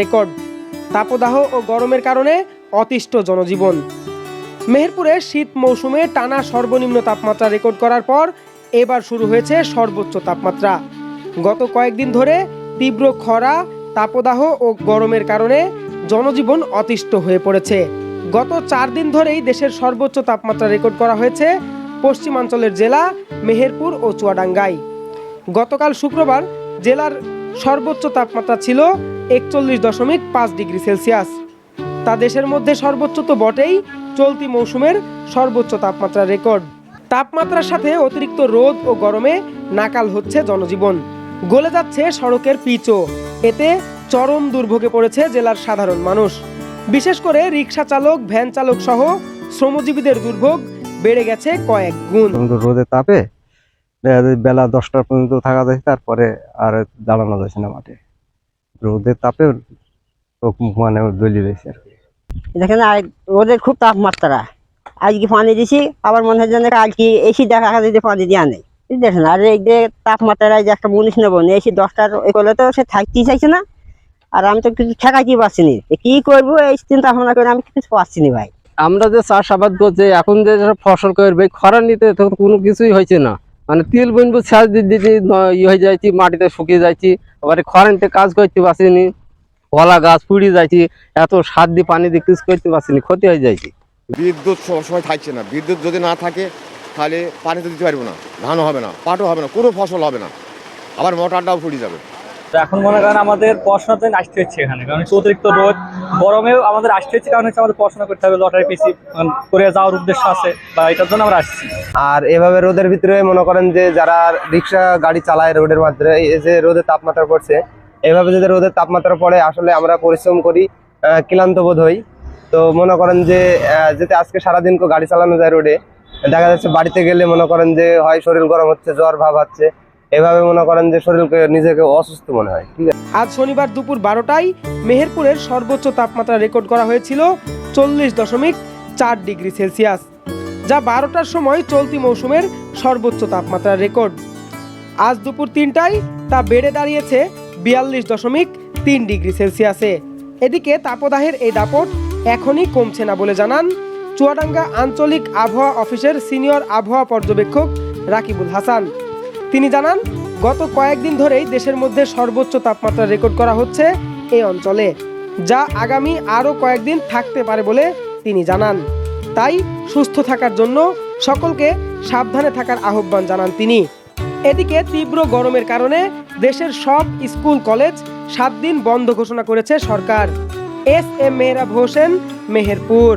Record. তাপদাহ ও গরমের কারণে অতিষ্ঠ জনজীবন। মেহেরপুরে শীত মৌসুমে টানা সর্বনিম্ন তাপমাত্রা রেকর্ড করার পর এবার শুরু হয়েছে সর্বোচ্চ তাপমাত্রা। গত কয়েকদিন ধরে তীব্র খরা, তাপদাহ ও গরমের কারণে জনজীবন অতিষ্ঠ হয়ে পড়েছে। গত চার দিন ধরেই দেশের সর্বোচ্চ তাপমাত্রা রেকর্ড করা হয়েছে পশ্চিমাঞ্চলের জেলা মেহেরপুর ও চুয়াডাঙ্গায়। গতকাল শুক্রবার জেলার সর্বোচ্চ তাপমাত্রা ছিল একচল্লিশ দশমিক পাঁচ ডিগ্রি সেলসিয়াস। তা দেশের মধ্যে সর্বোচ্চ তো বটেই, চলতি মৌসুমের সর্বোচ্চ তাপমাত্রা রেকর্ড। তাপমাত্রার সাথে অতিরিক্ত রোদ ও গরমে নাকাল হচ্ছে জনজীবন। গলে যাচ্ছে সড়কের পিচও। এতে চরম দুর্ভোগে পড়েছে জেলার সাধারণ মানুষ। বিশেষ করে রিক্সা চালক, ভ্যান চালক সহ শ্রমজীবীদের দুর্ভোগ বেড়ে গেছে কয়েক গুণ। রোদের তাপে বেলা দশটা পর্যন্ত থাকা যায়, তারপরে আর দাঁড়ানো যাচ্ছে না মাঠে। রোদের তাপে মানে দলি রয়েছে আর কি। দেখেন আর রোদের খুব তাপমাত্রা। আজকে পানি দিছি আবার মনে হয় যেন কালকে এসি দেখা যাচ্ছে পানি দেওয়া নেই। দেখেন আর এই যে তাপমাত্রায় যে একটা মুনিশ নেব এসি দশটার এ করলে তো সে থাকতেই চাইছে না। আর আমি তো কিছু ঠেকাইতেই পারছি না। এ কি করব? এই চিন্তা ভাবনা করে আমি কিছু পারছি না ভাই। আমরা যে চাষাবাদ করছি এখন যে ফসল করবে খরা নিতে তো কোনো কিছুই হয়েছে না। মানে তিল বুনবু সার দিতে ইয়ে হয়ে যাইছি, মাটিতে শুকিয়ে যাইছি, আবার খরেন্টে কাজ করতে পারছিনি, কলা গাছ পুড়ে যাইছি, এত সার দিয়ে পানি দিয়ে কিছু করতে পারছিনি, ক্ষতি হয়ে যাইছি। বিদ্যুৎ সবসময় থাকছে না, বিদ্যুৎ যদি না থাকে, তাহলে পানি তো দিতে পারব না, ধানও হবে না, পাটও হবে না, কোনো ফসল হবে না, আবার মোটরটাও ফুটে যাবে। তো এখন মনে করেন আমাদের পড়াশোনাতে আসতে হচ্ছে এখানে, কারণ অতিরিক্ত রোদ, গরমেও আমাদের আসতে হচ্ছে, কারণ হচ্ছে আমাদের পড়াশোনা করতে হবে লটারি পিসি করে যাওয়ার উদ্দেশ্য আছে, বা এটার জন্য আমরা আসছি। আর এভাবে রোদের ভিতরে মনে করেন যে যারা রিক্সা গাড়ি চালায় রোডের মাধ্যমে যে রোদের তাপমাত্রা পড়ছে, এভাবে যদি রোদের তাপমাত্রা পড়ে, আসলে আমরা পরিশ্রম করি ক্লান্ত বোধ হই। তো মনে করেন যে যেতে আজকে সারাদিন গাড়ি চালানো যায় রোডে, দেখা যাচ্ছে বাড়িতে গেলে মনে করেন যে হয় শরীর গরম হচ্ছে, জ্বর ভাব হচ্ছে এভাবে মনে করেন যে শরীরকে নিজেকে অসুস্থ মনে হয়, ঠিক আছে? আজ শনিবার দুপুর বারোটায় মেহেরপুরের সর্বোচ্চ তাপমাত্রা রেকর্ড করা হয়েছিল চল্লিশ দশমিক চার ডিগ্রি সেলসিয়াস, যা বারোটার সময় চলতি মৌসুমের সর্বোচ্চ তাপমাত্রার রেকর্ড। আজ দুপুর তিনটায় তা বেড়ে দাঁড়িয়েছে বিয়াল্লিশ দশমিক তিন ডিগ্রি সেলসিয়াসে। এদিকে তাপদাহের এই দাপট এখনই কমছে না বলে জানান চুয়াডাঙ্গা আঞ্চলিক আবহাওয়া অফিসের সিনিয়র আবহাওয়া পর্যবেক্ষক রাকিবুল হাসান। তিনি জানান, গত কয়েকদিন ধরেই দেশের মধ্যে সর্বোচ্চ তাপমাত্রা রেকর্ড করা হচ্ছে এই অঞ্চলে, যা আগামী আরও কয়েকদিন থাকতে পারে বলে তিনি জানান। তাই সুস্থ থাকার জন্য সকলকে সাবধানে থাকার আহ্বান জানান তিনি। এদিকে তীব্র গরমের কারণে দেশের সব স্কুল, কলেজ সাত দিন বন্ধ ঘোষণা করেছে সরকার। S M Mehrab Hossain, Meherpur.